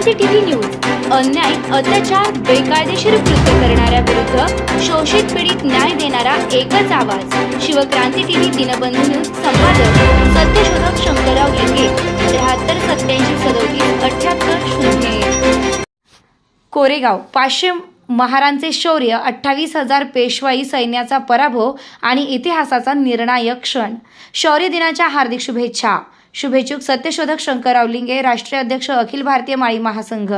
क्रांती TV news. अन्याय अत्याचार बेकायदेशीर कृत्य करणाऱ्या विरुद्ध शोषित पीडित न्याय देणारा एकच आवाज. शिवक्रांती टीव्ही दिनबंधू न्यूज संपादक सत्यशोधक शंकरराव लिंगे त्र्याहत्तर सत्याऐंशी सदोतीस अठ्याहत्तर शून्य कोरेगाव पाचशे महारांचे शौर्य अठ्ठावीस हजार पेशवाई सैन्याचा पराभव आणि इतिहासाचा निर्णायक क्षण. शौर्य दिनाच्या हार्दिक शुभेच्छा. शुभेच्छुक सत्यशोधक शंकरराव लिंगे राष्ट्रीय अध्यक्ष अखिल भारतीय माळी महासंघ.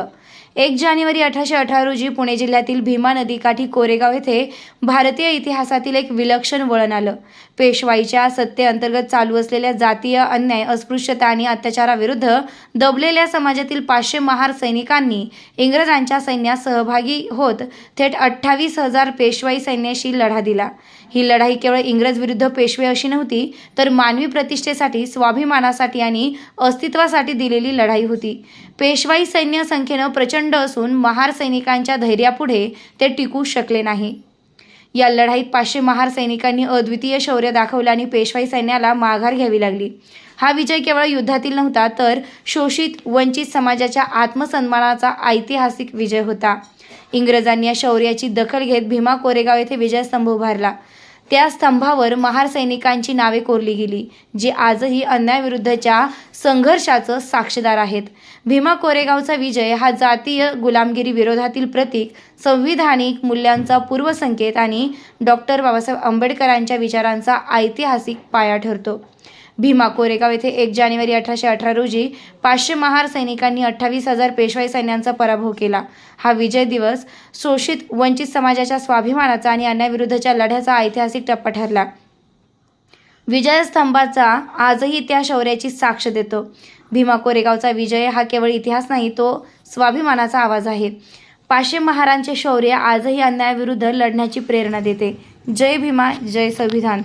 एक जानेवारी अठराशे अठरा रोजी पुणे जिल्ह्यातील भीमा नदीकाठी कोरेगाव येथे भारतीय इतिहासातील एक विलक्षण वळण आलं. पेशवाईच्या सत्तेअंतर्गत चालू असलेल्या जातीय अन्याय अस्पृश्यता आणि अत्याचाराविरुद्ध दबलेल्या समाजातील पाचशे महार सैनिकांनी इंग्रजांच्या सैन्यात सहभागी होत थेट अठ्ठावीस हजार पेशवाई सैन्याशी लढा दिला. ही लढाई केवळ इंग्रज विरुद्ध पेशवे अशी नव्हती तर मानवी प्रतिष्ठेसाठी स्वाभिमानासाठी आणि अस्तित्वासाठी दिलेली लढाई होती. पेशवाई सैन्य संख्येनं प्रचंड असून महार सैनिकांच्या धैर्यापुढे ते टिकू शकले नाही. या लढाईत पाचशे महार सैनिकांनी अद्वितीय शौर्य दाखवलं आणि पेशवाई सैन्याला माघार घ्यावी लागली. हा विजय केवळ युद्धातील नव्हता तर शोषित वंचित समाजाच्या आत्मसन्मानाचा ऐतिहासिक विजय होता. इंग्रजांनी या शौर्याची दखल घेत भीमा कोरेगाव येथे विजयस्तंभ उभारला. त्या स्तंभावर महार सैनिकांची नावे कोरली गेली जी आजही अन्यायाविरुद्धच्या संघर्षाचं साक्षीदार आहेत. भीमा कोरेगावचा विजय हा जातीय गुलामगिरी विरोधातील प्रतीक संविधानिक मूल्यांचा पूर्वसंकेत आणि डॉक्टर बाबासाहेब आंबेडकरांच्या विचारांचा ऐतिहासिक पाया ठरतो. भीमा कोरेगाव येथे एक जानेवारी अठराशे अठरा रोजी पाचशे महार सैनिकांनी अठ्ठावीस हजार पेशवाई सैन्यांचा पराभव केला. हा विजय दिवस शोषित वंचित समाजाच्या स्वाभिमानाचा आणि अन्यायाविरुद्धच्या लढ्याचा ऐतिहासिक टप्पा ठरला. विजयस्तंभाचा आजही त्या शौर्याची साक्ष देतो. भीमा कोरेगावचा विजय हा केवळ इतिहास नाही तो स्वाभिमानाचा आवाज आहे. पाचशे महारांचे शौर्य आजही अन्यायाविरुद्ध लढण्याची प्रेरणा देते. जय भीमा जय संविधान.